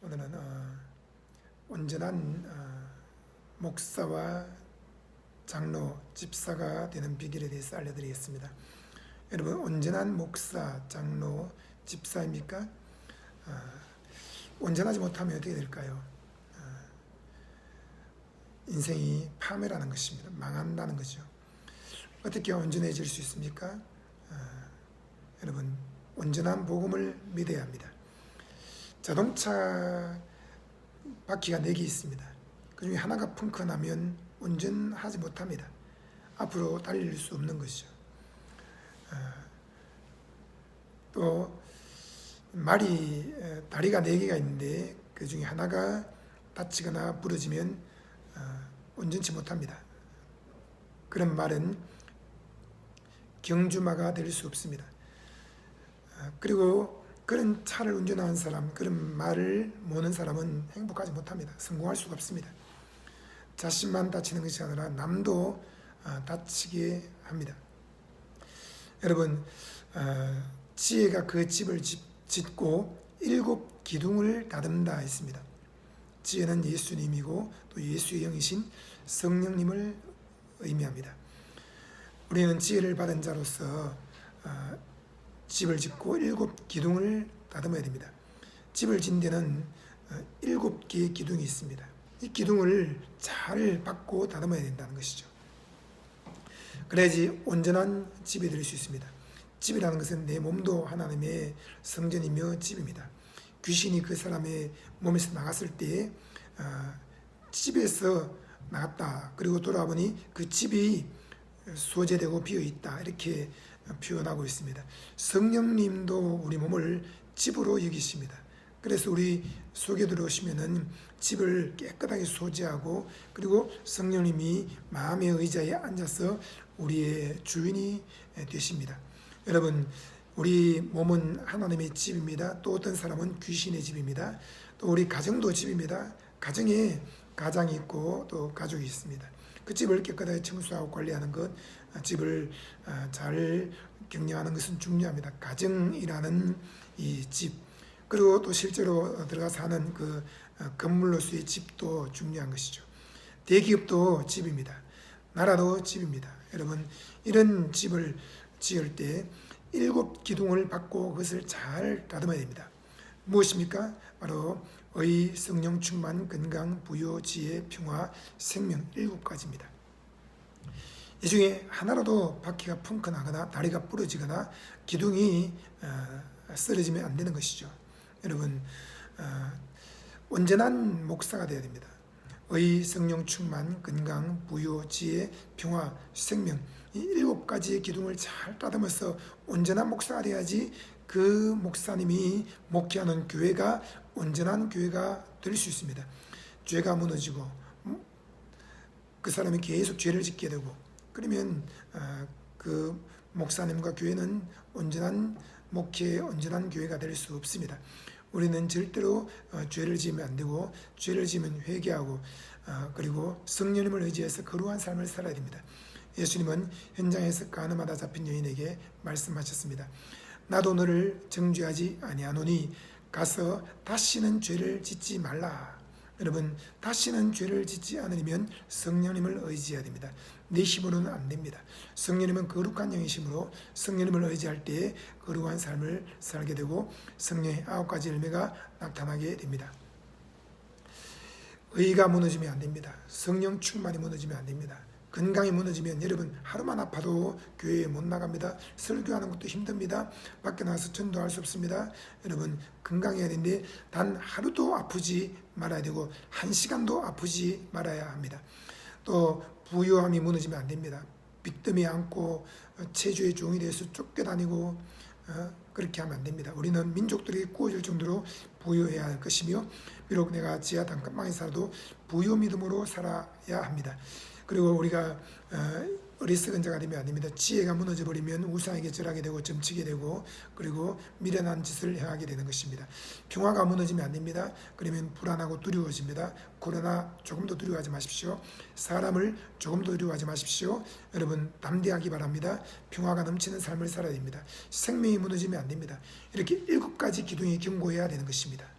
오늘은 어, 온전한 어, 목사와 장로, 집사가 되는 비결에 대해서 알려드리겠습니다. 여러분 온전한 목사, 장로, 집사입니까? 어, 온전하지 못하면 어떻게 될까요? 어, 인생이 파멸하는 것입니다. 망한다는 거죠. 어떻게 온전해질 수 있습니까? 어, 여러분 온전한 복음을 믿어야 합니다. 자동차 바퀴가 4개 있습니다. 그 중에 하나가 펑크 나면 운전하지 못합니다. 앞으로 달릴 수 없는 것이죠. 어, 또 말이 어, 다리가 4개가 있는데 그 중에 하나가 다치거나 부러지면 어, 운전치 못합니다. 그런 말은 경주마가 될 수 없습니다. 어, 그리고 그런 차를 운전하는 사람, 그런 말을 모는 사람은 행복하지 못합니다. 성공할 수가 없습니다. 자신만 다치는 것이 아니라 남도 어, 다치게 합니다. 여러분, 어, 지혜가 그 집을 짓- 짓고 일곱 기둥을 다듬다 했습니다. 지혜는 예수님이고 또 예수의 영이신 성령님을 의미합니다. 우리는 지혜를 받은 자로서 어, 집을 짓고 일곱 기둥을 다듬어야 됩니다. 집을 짓는 데는 어, 일곱 개의 기둥이 있습니다. 이 기둥을 잘 받고 다듬어야 된다는 것이죠. 그래야지 온전한 집이 될 수 있습니다. 집이라는 것은 내 몸도 하나님의 성전이며 집입니다. 귀신이 그 사람의 몸에서 나갔을 때 어, 집에서 나갔다. 그리고 돌아보니 그 집이 소재되고 비어 있다. 이렇게 표현하고 있습니다. 성령님도 우리 몸을 집으로 여기십니다. 그래서 우리 속에 들어오시면은 집을 깨끗하게 소지하고 그리고 성령님이 마음의 의자에 앉아서 우리의 주인이 되십니다. 여러분 우리 몸은 하나님의 집입니다. 또 어떤 사람은 귀신의 집입니다. 또 우리 가정도 집입니다. 가정에 가장이 있고 또 가족이 있습니다. 그 집을 깨끗하게 청소하고 관리하는 것, 아, 집을 아, 잘 격려하는 것은 중요합니다. 가정이라는 이 집, 그리고 또 실제로 들어가 사는 그 어, 건물로서의 집도 중요한 것이죠. 대기업도 집입니다. 나라도 집입니다. 여러분, 이런 집을 지을 때 일곱 기둥을 받고 그것을 잘 다듬어야 됩니다. 무엇입니까? 바로 의, 성령, 충만, 건강, 부요, 지혜, 평화, 생명 일곱 가지입니다. 이 중에 하나라도 바퀴가 펑크 나거나 다리가 부러지거나 기둥이 어, 쓰러지면 안 되는 것이죠. 여러분 어, 온전한 목사가 되어야 됩니다. 의, 성령, 충만, 건강, 부요, 지혜, 평화, 생명 이 일곱 가지의 기둥을 잘 따듬어서 온전한 목사가 돼야지 그 목사님이 목회하는 교회가 온전한 교회가 될 수 있습니다. 죄가 무너지고 음, 그 사람이 계속 죄를 짓게 되고 그러면 어, 그 목사님과 교회는 온전한 목회, 온전한 교회가 될 수 없습니다. 우리는 절대로 어, 죄를 지으면 안 되고 죄를 지으면 회개하고 어, 그리고 성령님을 의지해서 거룩한 삶을 살아야 됩니다. 예수님은 현장에서 가늠하다 잡힌 여인에게 말씀하셨습니다. 나도 너를 정죄하지 아니하노니 가서 다시는 죄를 짓지 말라. 여러분 다시는 죄를 짓지 않으려면 성령님을 의지해야 됩니다. 내 힘으로는 안 됩니다. 성령님은 거룩한 영이심으로 성령님을 의지할 때 거룩한 삶을 살게 되고 성령의 아홉 가지 열매가 나타나게 됩니다. 의가 무너지면 안 됩니다. 성령 충만이 무너지면 안 됩니다. 건강이 무너지면 여러분 하루만 아파도 교회에 못 나갑니다. 설교하는 것도 힘듭니다. 밖에 나가서 전도할 수 없습니다. 여러분 건강해야 되는데 단 하루도 아프지 말아야 되고 한 시간도 아프지 말아야 합니다. 또 부유함이 무너지면 안 됩니다. 빚더미 안고 어, 체주의 종이 돼서 쫓겨다니고 어, 그렇게 하면 안 됩니다. 우리는 민족들이 구워질 정도로 부유해야 할 것이며 비록 내가 지하 단칸방에 살아도 부유 믿음으로 살아야 합니다. 그리고 우리가 어, 어리석은 자가 되면 안 됩니다. 지혜가 무너져 버리면 우상에게 절하게 되고 점치게 되고 그리고 미련한 짓을 행하게 되는 것입니다. 평화가 무너지면 안 됩니다. 그러면 불안하고 두려워집니다. 코로나 조금도 두려워하지 마십시오. 사람을 조금도 두려워하지 마십시오. 여러분 담대하기 바랍니다. 평화가 넘치는 삶을 살아야 됩니다. 생명이 무너지면 안 됩니다. 이렇게 일곱 가지 기둥이 경고해야 되는 것입니다.